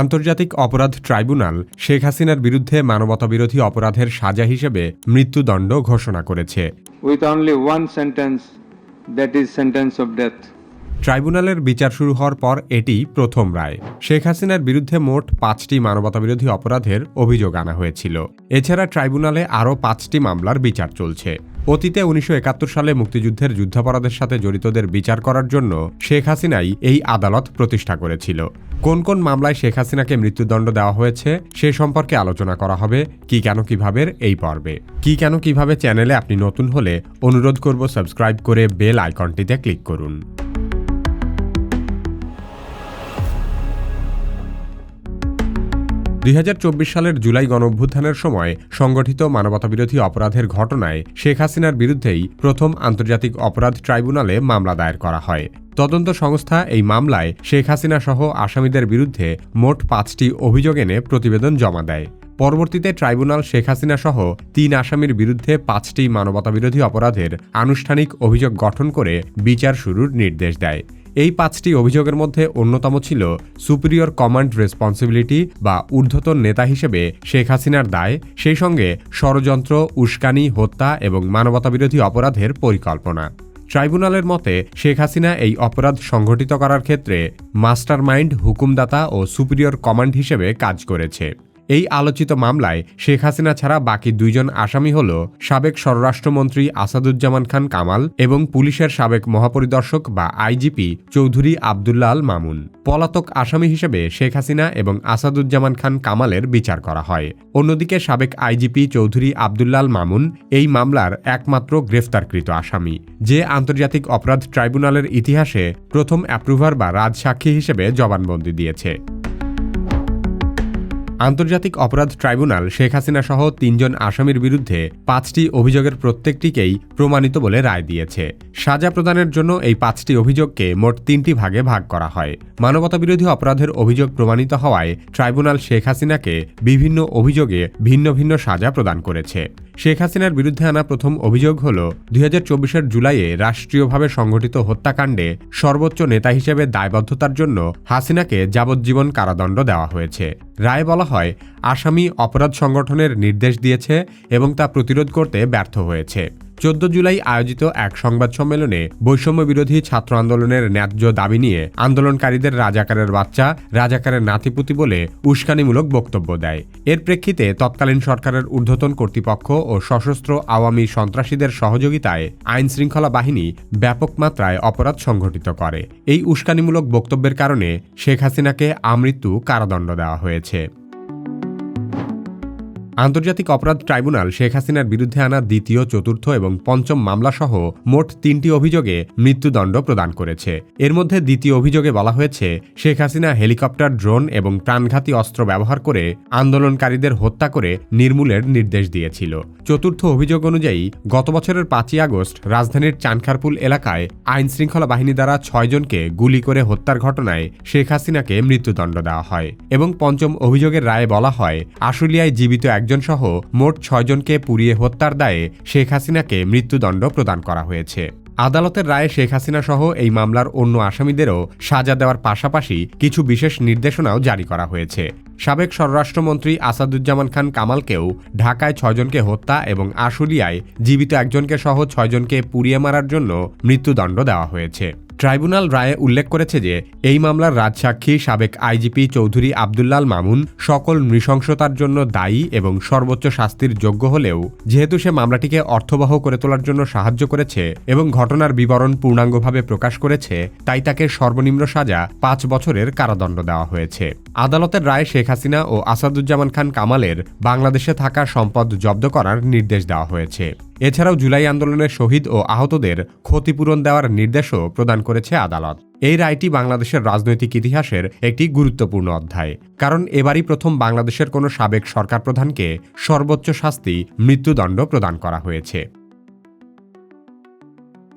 আন্তর্জাতিক অপরাধ ট্রাইব্যুনাল শেখ হাসিনার বিরুদ্ধে মানবতাবিরোধী অপরাধের সাজা হিসেবে মৃত্যুদণ্ড ঘোষণা করেছে। Only one sentence that is sentence of death. ট্রাইব্যুনালের বিচার শুরু হওয়ার পর এটি প্রথম রায়। শেখ হাসিনার বিরুদ্ধে মোট পাঁচটি মানবতাবিরোধী অপরাধের অভিযোগ আনা হয়েছিল। এছাড়া ট্রাইব্যুনালে আরও পাঁচটি মামলার বিচার চলছে। অতীতে উনিশশো একাত্তর সালে মুক্তিযুদ্ধের যুদ্ধাপরাধের সাথে জড়িতদের বিচার করার জন্য শেখ হাসিনাই এই আদালত প্রতিষ্ঠা করেছিল। কোন কোন মামলায় শেখ হাসিনাকে মৃত্যুদণ্ড দেওয়া হয়েছে সে সম্পর্কে আলোচনা করা হবে কি কেন কীভাবে এই পর্বে। কি কেন কীভাবে চ্যানেলে আপনি নতুন হলে অনুরোধ করব সাবস্ক্রাইব করে বেল আইকনটিতে ক্লিক করুন। দুই হাজার চব্বিশ সালের জুলাই গণঅভ্যুত্থানের সময় সংগঠিত মানবতাবিরোধী অপরাধের ঘটনায় শেখ হাসিনার বিরুদ্ধেই প্রথম আন্তর্জাতিক অপরাধ ট্রাইব্যুনালে মামলা দায়ের করা হয়। তদন্ত সংস্থা এই মামলায় শেখ হাসিনা সহ আসামিদের বিরুদ্ধে মোট পাঁচটি অভিযোগ এনে প্রতিবেদন জমা দেয়। পরবর্তীতে ট্রাইব্যুনাল শেখ হাসিনা সহ তিন আসামির বিরুদ্ধে পাঁচটি মানবতাবিরোধী অপরাধের আনুষ্ঠানিক অভিযোগ গঠন করে বিচার শুরুর নির্দেশ দেয়। এই পাঁচটি অভিযোগের মধ্যে অন্যতম ছিল সুপিরিয়র কমান্ড রেসপন্সিবিলিটি বা ঊর্ধ্বতন নেতা হিসেবে শেখ হাসিনার দায়, সেই সঙ্গে ষড়যন্ত্র, উস্কানি, হত্যা এবং মানবতাবিরোধী অপরাধের পরিকল্পনা। ট্রাইব্যুনালের মতে, শেখ হাসিনা এই অপরাধ সংঘটিত করার ক্ষেত্রে মাস্টারমাইন্ড, হুকুমদাতা ও সুপিরিয়র কমান্ড হিসেবে কাজ করেছে। এই আলোচিত মামলায় শেখ হাসিনা ছাড়া বাকি দুইজন আসামি হল সাবেক স্বরাষ্ট্রমন্ত্রী আসাদুজ্জামান খান কামাল এবং পুলিশের সাবেক মহাপরিদর্শক বা আইজিপি চৌধুরী আবদুল্লা আল মামুন। পলাতক আসামি হিসেবে শেখ হাসিনা এবং আসাদুজ্জামান খান কামালের বিচার করা হয়। অন্যদিকে সাবেক আইজিপি চৌধুরী আবদুল্লাল মামুন এই মামলার একমাত্র গ্রেফতারকৃত আসামি। যে আন্তর্জাতিক অপরাধ ট্রাইব্যুনালের ইতিহাসে প্রথম অ্যাপ্রুভার বা রাজসাক্ষী হিসেবে জবানবন্দি দিয়েছে। আন্তর্জাতিক অপরাধ ট্রাইব্যুনাল শেখ হাসিনা সহ তিনজন আসামির বিরুদ্ধে পাঁচটি অভিযোগের প্রত্যেকটিকেই প্রমাণিত বলে রায় দিয়েছে। সাজা প্রদানের জন্য এই পাঁচটি অভিযোগকে মোট তিনটি ভাগে ভাগ করা হয়। মানবতাবিরোধী অপরাধের অভিযোগ প্রমাণিত হওয়ায় ট্রাইব্যুনাল শেখ হাসিনাকে বিভিন্ন অভিযোগে ভিন্ন ভিন্ন সাজা প্রদান করেছে। শেখ হাসিনার বিরুদ্ধে আনা প্রথম অভিযোগ হল দুই হাজার জুলাইয়ে রাষ্ট্রীয়ভাবে সংঘটিত হত্যাকাণ্ডে সর্বোচ্চ নেতা হিসেবে দায়বদ্ধতার জন্য হাসিনাকে যাবজ্জীবন কারাদণ্ড দেওয়া হয়েছে। রায় বলা হয়, আসামি অপরাধ সংগঠনের নির্দেশ দিয়েছে এবং তা প্রতিরোধ করতে ব্যর্থ হয়েছে। চোদ্দ জুলাই আয়োজিত এক সংবাদ সম্মেলনে বৈষম্য বিরোধী ছাত্র আন্দোলনের ন্যায্য দাবি নিয়ে আন্দোলনকারীদের রাজাকারের বাচ্চা, রাজাকারের নাতিপুতি বলে উস্কানিমূলক বক্তব্য দেয়। এর প্রেক্ষিতে তৎকালীন সরকারের ঊর্ধ্বতন কর্তৃপক্ষ ও সশস্ত্র আওয়ামী সন্ত্রাসীদের সহযোগিতায় আইন শৃঙ্খলা বাহিনী ব্যাপক মাত্রায় অপরাধ সংঘটিত করে। এই উস্কানিমূলক বক্তব্যের কারণে শেখ হাসিনাকে আমৃত্যু কারাদণ্ড দেওয়া হয়েছে। আন্তর্জাতিক অপরাধ ট্রাইব্যুনাল শেখ হাসিনার বিরুদ্ধে আনা দ্বিতীয়, চতুর্থ এবং পঞ্চম মামলাসহ মোট তিনটি অভিযোগে মৃত্যুদণ্ড প্রদান করেছে। এর মধ্যে দ্বিতীয় অভিযোগে বলা হয়েছে, শেখ হাসিনা হেলিকপ্টার, ড্রোন এবং প্রাণঘাতী অস্ত্র ব্যবহার করে আন্দোলনকারীদের হত্যা করে নির্মূলের নির্দেশ দিয়েছিল। চতুর্থ অভিযোগ অনুযায়ী, গত বছরের পাঁচই আগস্ট রাজধানীর চানখারপুল এলাকায় আইন শৃঙ্খলা বাহিনী দ্বারা ছয়জনকে গুলি করে হত্যার ঘটনায় শেখ হাসিনাকে মৃত্যুদণ্ড দেওয়া হয় এবং পঞ্চম অভিযোগের রায়ে বলা হয়, আশুলিয়ায় জীবিত এক একজন সহ মোট ছয়জনকে পুড়িয়ে হত্যার দায়ে শেখ হাসিনাকে মৃত্যুদণ্ড প্রদান করা হয়েছে। আদালতের রায়ে শেখ হাসিনা সহ এই মামলার অন্য আসামিদেরও সাজা দেওয়ার পাশাপাশি কিছু বিশেষ নির্দেশনাও জারি করা হয়েছে। সাবেক স্বরাষ্ট্রমন্ত্রী আসাদুজ্জামান খান কামালকেও ঢাকায় ছয়জনকে হত্যা এবং আশুলিয়ায় জীবিত একজনকে সহ ছয়জনকে পুড়িয়ে মারার জন্য মৃত্যুদণ্ড দেওয়া হয়েছে। ট্রাইব্যুনাল রায়ে উল্লেখ করেছে যে, এই মামলার রাজসাক্ষী সাবেক আইজিপি চৌধুরী আবদুল্লাল মামুন সকল নৃশংসতার জন্য দায়ী এবং সর্বোচ্চ শাস্তির যোগ্য হলেও, যেহেতু সে মামলাটিকে অর্থবহ করে তোলার জন্য সাহায্য করেছে এবং ঘটনার বিবরণ পূর্ণাঙ্গভাবে প্রকাশ করেছে, তাই তাকে সর্বনিম্ন সাজা পাঁচ বছরের কারাদণ্ড দেওয়া হয়েছে। আদালতের রায়ে শেখ হাসিনা ও আসাদুজ্জামান খান কামালের বাংলাদেশে থাকা সম্পদ জব্দ করার নির্দেশ দেওয়া হয়েছে। এছাড়াও জুলাই আন্দোলনের শহীদ ও আহতদের ক্ষতিপূরণ দেওয়ার নির্দেশও প্রদান করেছে আদালত। এই রায়টি বাংলাদেশের রাজনৈতিক ইতিহাসের একটি গুরুত্বপূর্ণ অধ্যায়। কারণ এবারই প্রথম বাংলাদেশের কোনো সাবেক সরকার প্রধানকে সর্বোচ্চ শাস্তি মৃত্যুদণ্ড প্রদান করা হয়েছে।